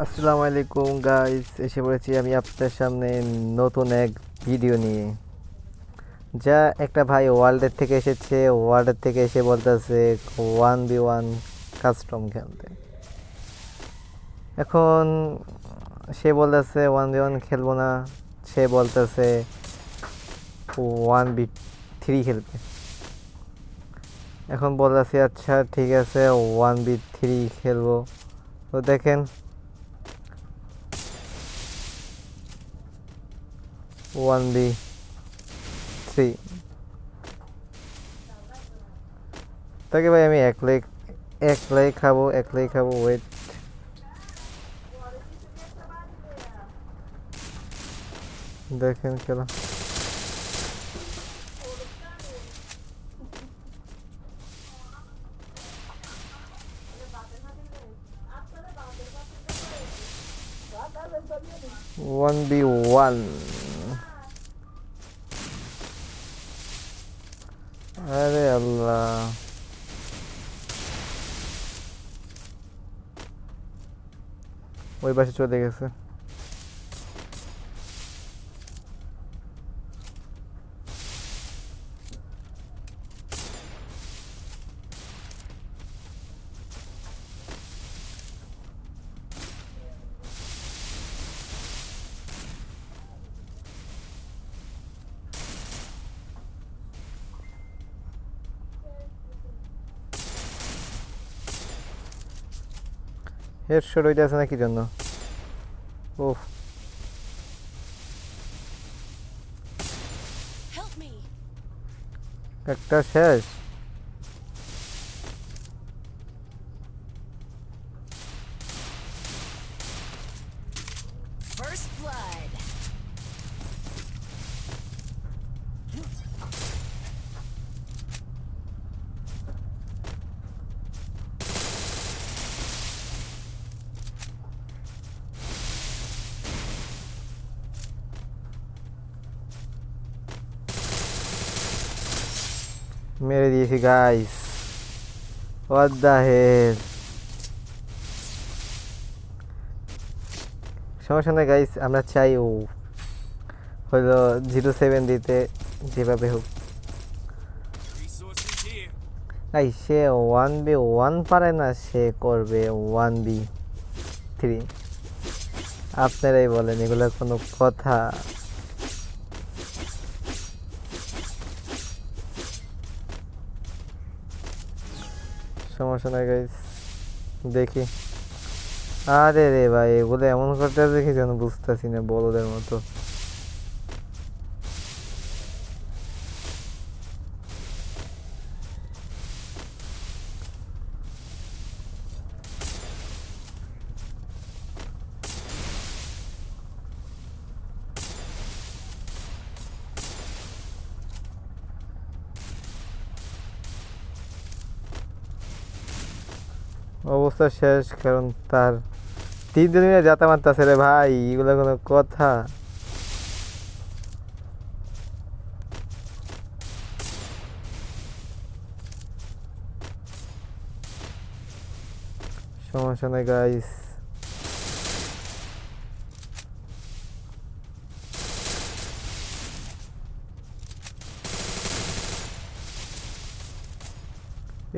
আসসালামু আলাইকুম গাইস এসে পড়েছি আমি আপনাদের সামনে নতুন এক ভিডিও নিয়ে। যা একটা ভাই ওয়ার্ল্ডের থেকে এসেছে। ওয়ার্ল্ডের থেকে এসে বলতেছে ওয়ান বি ওয়ান কাস্টম খেলতে। এখন সে বলতেছে ওয়ান বি ওয়ান খেলব না। সে বলতেছে ওয়ান বি থ্রি খেলবে। এখন বলতেছি আচ্ছা ঠিক আছে ওয়ান বি থ্রি খেলব। তো দেখেন ওয়ান বি থ্রি তাকে ভাই আমি একলাই একলাই খাব একলাই খাব ওয়েট দেখেন খেলা। ওয়ান বি ওয়ান আরে আল্লাহ ওই পাশে চলে গেছে। হেডশট রইতে আছে না কি জন্য ওহ একটা শেষ। মেরে দিয়েছি গাইস হোয়াট দ্য হেল সমস্যা নাই গাইস আমরা চাই ও হলো জিরো সেভেন দিতে যেভাবে হোক. গাই সে ওয়ান বি ওয়ান পারে না সে করবে ওয়ান বি থ্রি আপনারাই বলেন এগুলো কোনো কথা সমস্যা নাই গাইস দেখি। আরে রে ভাই, এগুলো এমন করতে দেখি যেন বুঝতেছি না বড়দের মতো। অবস্থা শেষ, কারণ তার তিন দিনে যাতা মারতেছে রে ভাই, এগুলো কোনো কথা। সমস্যা নাই গাইস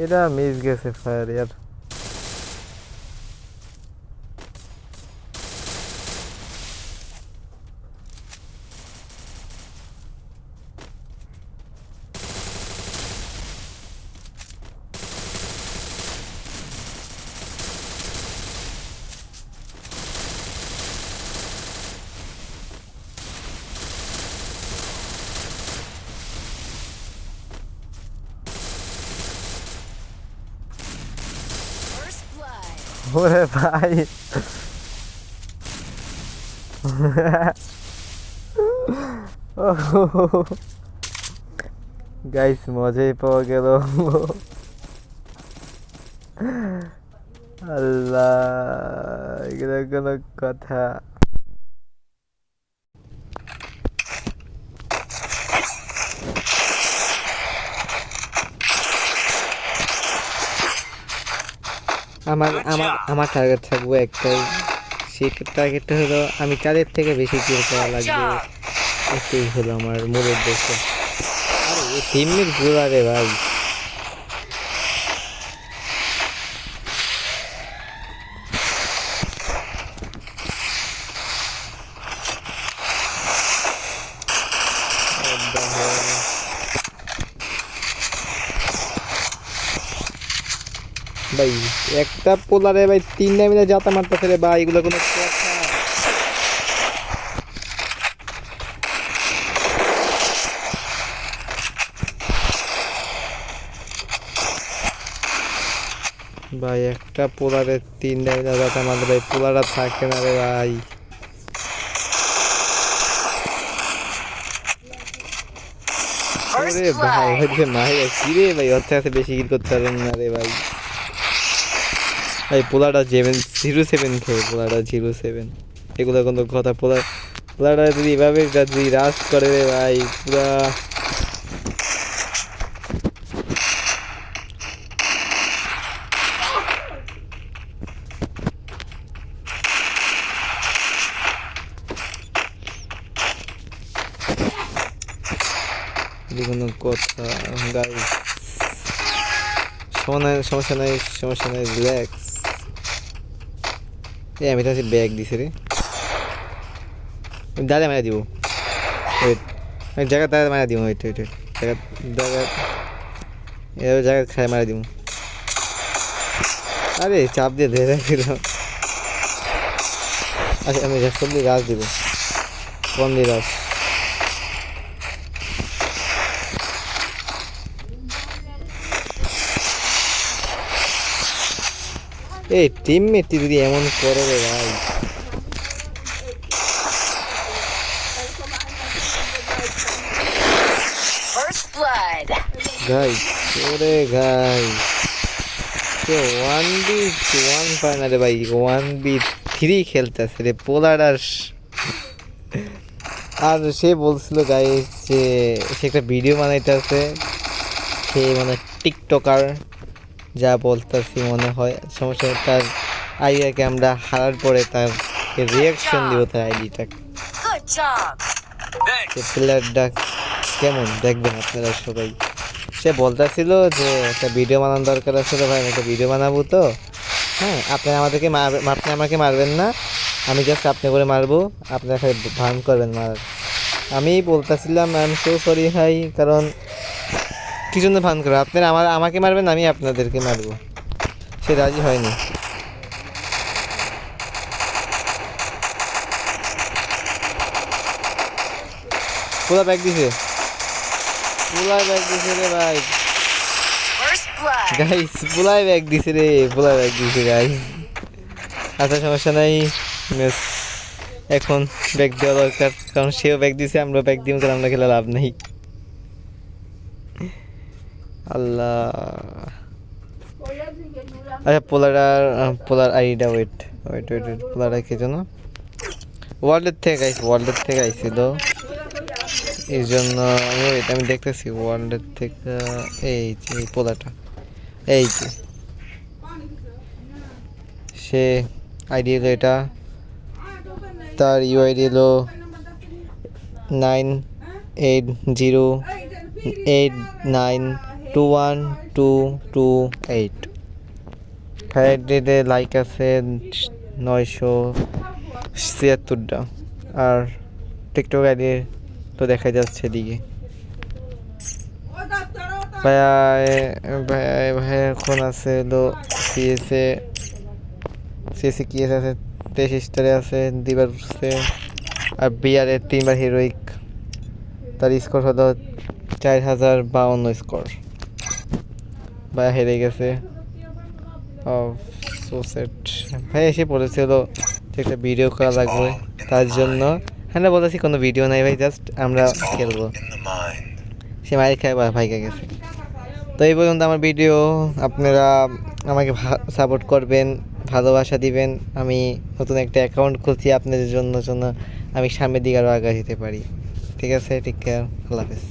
এটা মিস গেছে ফায়ার ইয়ার। ওরে ভাই। গাইস মজাই পাওয়া গেল। আল্লাহ এগুলো কোনো কথা। আমার আমার আমার টার্গেট থাকবে একটাই। সেই টার্গেটটা হলো আমি তাদের থেকে বেশি কিল করা লাগবে। এটাই হলো আমার মূল উদ্দেশ্য। আরে এই টিমমেটগুলা রে ভাই What the hell? ভাই, একটা পোলারে ভাই তিনটা মিলে যাতা মারতেছে রে ভাই, এগুলো কোনো ভাই, একটা পোলারে তিনটা মিলে যাতা মারতে ভাই, পোলারা থাকে না রে ভাই ওরে ভাই. হচ্ছে মাই কি রে ভাই ওর থেকে বেশি কিল করতে পারেন না রে ভাই ভাই পোলাটা সেভেন জিরো সেভেন খেয়ে, পোলাটা জিরো সেভেন এগুলো কোনো কথা, পোলা পোলাটা যদি এভাবে যদি রাস করে রে ভাই, পুরা কোনো কথা সমস্যা সমস্যা নাই সমস্যা নাই রিল্যাক্স এই, আমি তাহলে ব্যাগ দিছে রে। দাদা মারা দিব। ওয়েট জায়গা দাদা মারা দিব ওয়েট ওয়েট জায়গা দাদা জায়গা খায় মারা দিব। আরে, চাপ দিয়ে ধরে রাখছিলাম আচ্ছা আমি সব গাছ দিব। কম দিয়ে এই টিমমেট যদি এমন করে রে ভাই. গাইস ওরে গাইস সে ওয়ান বি ওয়ান পায় না রে ভাই ওয়ান বি থ্রি খেলতেছে রে পোলার আর আর সে বলছিল গাইস যে সে একটা ভিডিও বানাইতেছে। সে মানে টিকটকার যা বলতেছি মনে হয়। সমস্যা তার আইডিয়াকে আমরা হারার পরে তার রিয়াকশন দিব তার আইডিটাকে. সে প্লেয়ারটা কেমন দেখবেন আপনারা সবাই। সে বলতেছিল যে একটা ভিডিও বানানোর দরকার আছে তো ভাই আমি একটা ভিডিও বানাবো তো। হ্যাঁ আপনি আমাদেরকে মারবে আপনি আমাকে মারবেন না। আমি জাস্ট আপনি করে মারবো। আপনারা খালি ভান করবেন মারার। আমি বলতেছিলাম আই এম সো সরি ভাই কারণ কি জন্য ভান করব আপনারা আমার আমাকে মারবেন আমি আপনাদেরকে মারবো। সে রাজি হয়নি। পুরা ব্যাগ দিছে। পুরা ব্যাগ দিছে রে ভাই. গাইস পুলাই ব্যাগ দিছে রে পুলাই ব্যাগ দিছে গাইস আচ্ছা সমস্যা নাই। মিস এখন ব্যাগ দেওয়া দরকার। কারণ সেও ব্যাগ দিছে আমরা ব্যাগ দিব কারণ আমরা খেলে লাভ নেই। আল্লাহ। আচ্ছা পোলার পোলার আইডিটা ওয়েট ওয়েট ওয়েট ওয়েট পোলার কে জন্য? ওয়ার্ল্ডের থেকে আইসি ওয়ার্ল্ডের থেকে আইছিল এই জন্য আমি wait, আমি দেখতেছি ওয়ার্ল্ডের থেকে এই যে এই পোলাটা। এই যে। সে আইডি হলো এটা। তার ইউআইডি হলো nine eight zero eight nine two one two two eight ফ্রাইডেতে like আছে নয়শো ছিয়াত্তরটা। আর টিকটক আইডি তো দেখা যাচ্ছে এদিকে। ভাইয়া ভাইয়া ভাইয়া এখন আছে হলো সিএসএ সিএসএ কি আছে? তেইশ স্টারে আছে উঠছে আর বিআরে তিনবার হিরোইক তার স্কোর হলো চার হাজার বাউন্ন স্কোর ভাইয়া হেরে গেছে। সোসেট ভাই এসে পড়েছিল যে একটা ভিডিও করা লাগবে। তার জন্য। হ্যাঁ বলেছি কোনো ভিডিও নাই ভাই জাস্ট আমরা খেলব। সে মায়ের খায় বা ভাইকে গেছে। তো এই পর্যন্ত আমার ভিডিও আপনারা আমাকে সাপোর্ট করবেন ভালোবাসা দিবেন। আমি নতুন একটা অ্যাকাউন্ট খুলছি আপনাদের জন্য জন্য আমি সামনের দিকে আরও আগে যেতে পারি। ঠিক আছে ঠিক কেয়ার আল্লাহ হাফেজ।